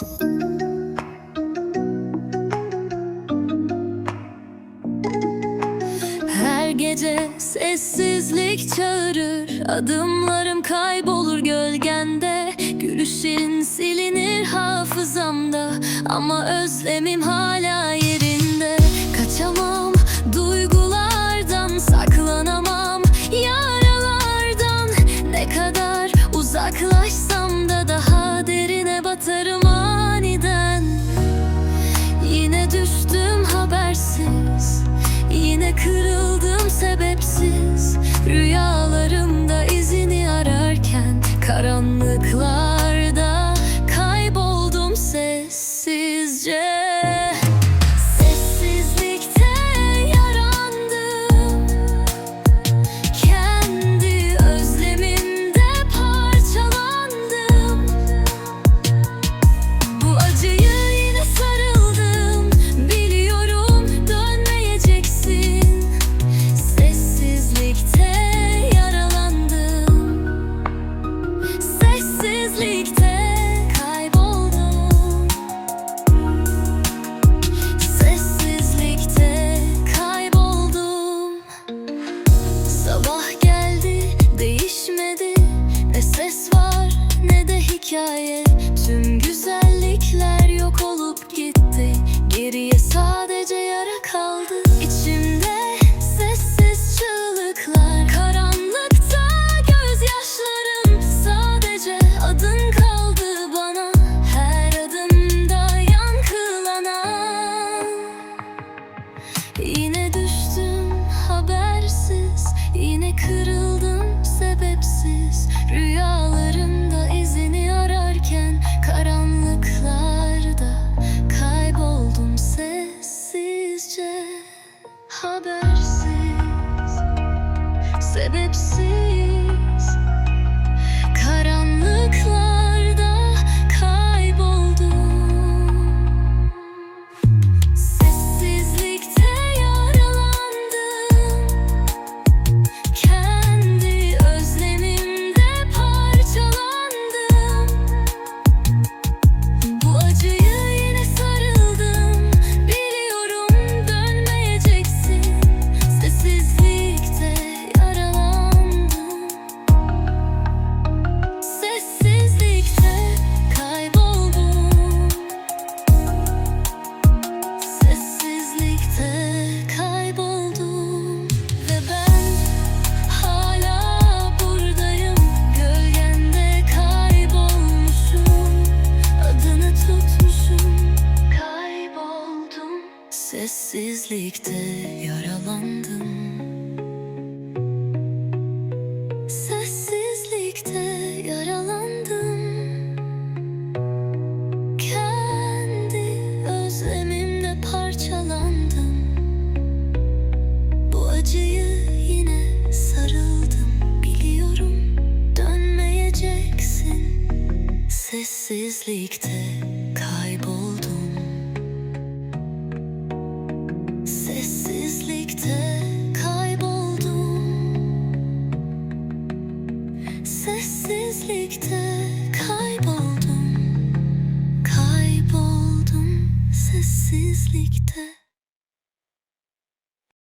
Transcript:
Her gece sessizlik çağırır Adımlarım kaybolur gölgende. Gülüşlerin silinir hafızamda Ama özlemim hala Rüyalarımda izini ararken karanlıklar ses var ne de hikaye. said it's sessizlikte yaralandım. Sessizlikte yaralandım. Kendi özlemimle parçalandım. Bu acıyı yine sarıldım. Biliyorum dönmeyeceksin. Sessizlikte kal sessizlik